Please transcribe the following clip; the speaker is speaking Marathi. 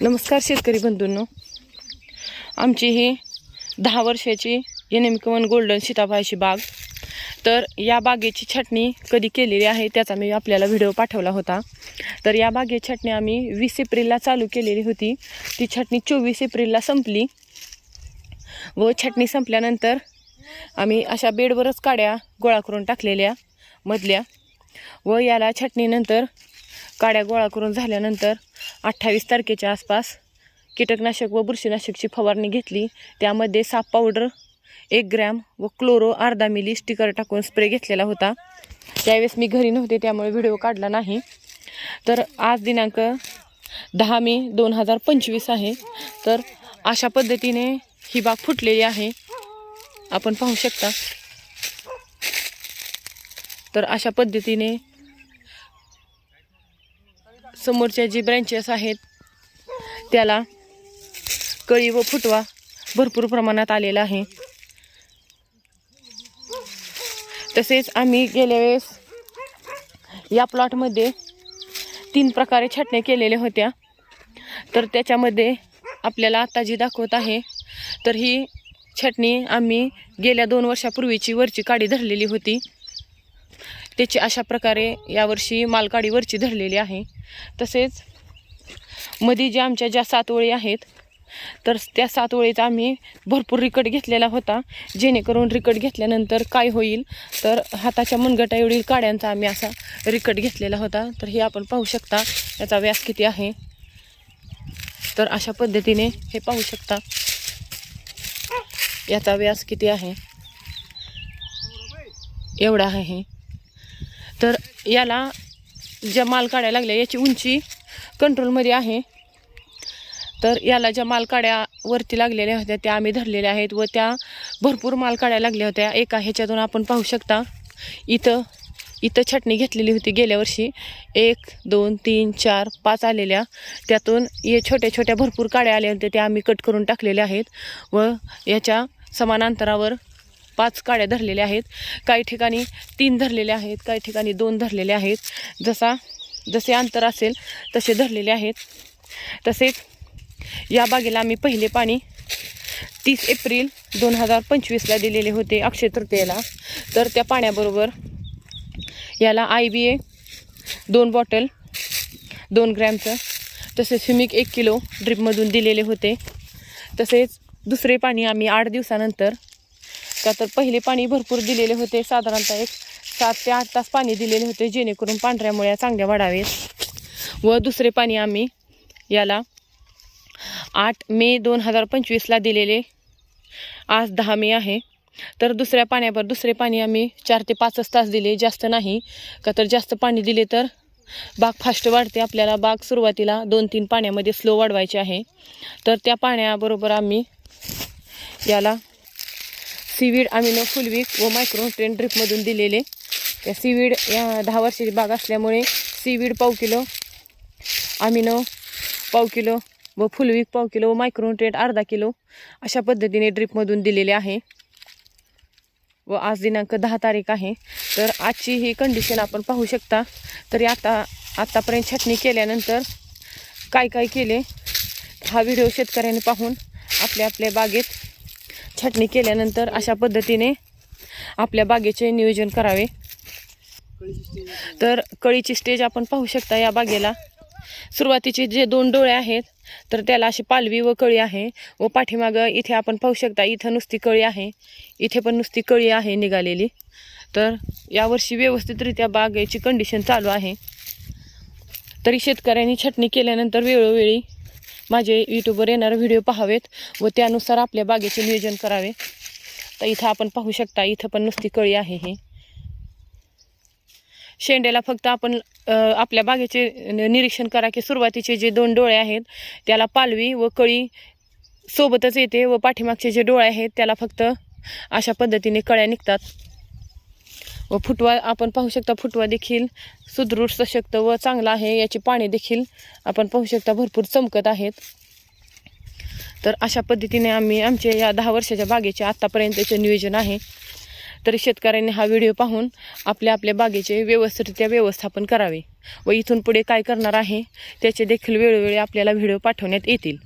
नमस्कार शेतकरी बंधूंनो. आमची ही दहा वर्षाची एनेमिकवन गोल्डन सीताफळाची बाग. तर या बागेची छाटणी कधी केलेली आहे त्याचा मी आपल्याला व्हिडिओ पाठवला होता. तर या बागेची छाटणी आम्ही वीस एप्रिलला चालू केलेली होती. ती छाटणी चोवीस एप्रिलला संपली व छाटणी संपल्यानंतर आम्ही अशा बेडवरच काड्या गोळा करून टाकलेल्या मधल्या व याला छाटणीनंतर काड्या गोळा करून झाल्यानंतर अठ्ठावीस तारखेच्या आसपास कीटकनाशक व बुरशीनाशकची फवारणी घेतली. त्यामध्ये साप पावडर एक ग्रॅम व क्लोरो अर्धा मिली स्टिकर टाकून स्प्रे घेतलेला होता. त्यावेळेस मी घरी नव्हते त्यामुळे व्हिडिओ काढला नाही. तर आज दिनांक दहा मे दोन हजार पंचवीस आहे. तर अशा पद्धतीने ही बाग फुटलेली आहे. आपण पाहू शकता. तर अशा पद्धतीने समोरच्या जी ब्रँचेस आहेत त्याला कळी व फुटवा भरपूर प्रमाणात आलेला आहे. तसेच आम्ही गेल्या वेळेस या प्लॉटमध्ये तीन प्रकारे छाटण्या केलेल्या होत्या. तर त्याच्यामध्ये आपल्याला आता जी दाखवत आहे तर ही छटणी आम्ही गेल्या दोन वर्षापूर्वीची वरची काडी धरलेली होती. त्याची अशा प्रकारे यावर्षी मालकाडी वरची धरलेली आहे. तसेच मध्ये ज्या आमच्या ज्या सातवळी आहेत तर त्या सातवळीचा आम्ही भरपूर रिकट घेतलेला होता. जेणेकरून रिकट घेतल्यानंतर काय होईल तर हाताच्या मनगटा काड्यांचा आम्ही असा रिकट घेतलेला होता. तर हे आपण पाहू शकता याचा व्यास किती आहे. तर अशा पद्धतीने हे पाहू शकता याचा व्यास किती आहे. एवढा आहे तर याला ज्या माल काढायला लागल्या याची उंची कंट्रोलमध्ये आहे. तर याला ज्या माल काड्या वरती लागलेल्या होत्या त्या आम्ही धरलेल्या आहेत व त्या भरपूर माल काढायला लागल्या होत्या. एका ह्याच्यातून आपण पाहू शकता इथं इथं छटणी घेतलेली होती गेल्या वर्षी. एक दोन तीन चार पाच आलेल्या. त्यातून हे छोट्या छोट्या भरपूर काड्या आल्या होत्या त्या आम्ही कट करून टाकलेल्या आहेत व याच्या समान अंतरावर पाच काड्या धरलेल्या आहेत. काही ठिकाणी तीन धरलेल्या आहेत काही ठिकाणी दोन धरलेले आहेत. जसा जसे अंतर असेल तसे धरलेले आहेत. तसेच या बागेला आम्ही पहिले पाणी तीस एप्रिल दोन हजार पंचवीसला दिलेले होते अक्षय तृतीयेला. तर त्या पाण्याबरोबर याला आय बी ए दोन बॉटल दोन ग्रॅमचं तसेच स्विमिक एक किलो ड्रिपमधून दिलेले होते. तसेच दुसरे पाणी आम्ही आठ दिवसानंतर का तर पहिले पाणी भरपूर दिलेले होते साधारणतः एक सात ते आठ तास पाणी दिलेले होते जेणेकरून पांढऱ्या मुळ्या चांगल्या वाढावेत. व दुसरे पाणी आम्ही याला आठ मे दोन हजार पंचवीसला दिलेले. आज दहा मे आहे. तर दुसऱ्या पाण्यावर दुसरे पाणी आम्ही चार ते पाचच तास दिले जास्त नाही. का तर जास्त पाणी दिले तर बाग फास्ट वाढते. आपल्याला बाग सुरुवातीला दोन तीन पाण्यामध्ये स्लो वाढवायचे आहे. तर त्या पाण्याबरोबर आम्ही याला सीवीड अमिनो फुलवीक व मायक्रोन्युट्रेन ड्रिपमधून दिलेले. त्या सीवीड या दहा वर्षाची बाग असल्यामुळे सीवीड पाव किलो अमिनो पाव किलो व फुलवीक पाव किलो व मायक्रोन्युट्रेट अर्धा किलो अशा पद्धतीने ड्रिपमधून दिलेले आहे. व आज दिनांक दहा तारीख आहे. तर आजची ही कंडिशन आपण पाहू शकता. तरी आता आत्तापर्यंत छटणी केल्यानंतर काय काय केले हा व्हिडिओ शेतकऱ्यांनी पाहून आपल्या आपल्या बागेत छाटणी केल्यानंतर अशा पद्धतीने आपल्या बागेचे नियोजन करावे. तर कळीची स्टेज आपण पाहू शकता या बागेला. सुरुवातीचे जे दोन डोळे आहेत तर त्याला अशी पालवी व कळी आहे व पाठीमागं इथे आपण पाहू शकता इथं नुसती कळी आहे इथे पण नुसती कळी आहे निघालेली. तर यावर्षी व्यवस्थितरित्या बागेची कंडिशन चालू आहे. तरी शेतकऱ्यांनी छटणी केल्यानंतर वेळोवेळी माझे यूट्यूबवर येणारे व्हिडिओ पाहावेत व त्यानुसार आपल्या बागेचे नियोजन करावे. तर इथं आपण पाहू शकता इथं पण नुसती कळी आहे हे. शेंड्याला फक्त आपण आपल्या बागेचे न- निरीक्षण करा की सुरुवातीचे जे दोन डोळे आहेत त्याला पालवी व कळी सोबतच येते व पाठीमागचे जे डोळे आहेत त्याला फक्त अशा पद्धतीने कळ्या निघतात. व फुटवा आपण पाहू शकता फुटवा देखील सुदृढ सशक्त व चांगला आहे. याची पाणी देखील आपण पाहू शकता भरपूर चमकत आहेत. तर अशा पद्धतीने आम्ही आमचे या दहा वर्षाच्या बागेचे आत्तापर्यंतचे नियोजन आहे. तर शेतकऱ्यांनी हा व्हिडिओ पाहून आपल्या आपल्या बागेचे व्यवस्थितरित्या व्यवस्थापन करावे व इथून पुढे काय करणार आहे त्याचे देखील वेळोवेळी आपल्याला व्हिडिओ पाठवण्यात येतील.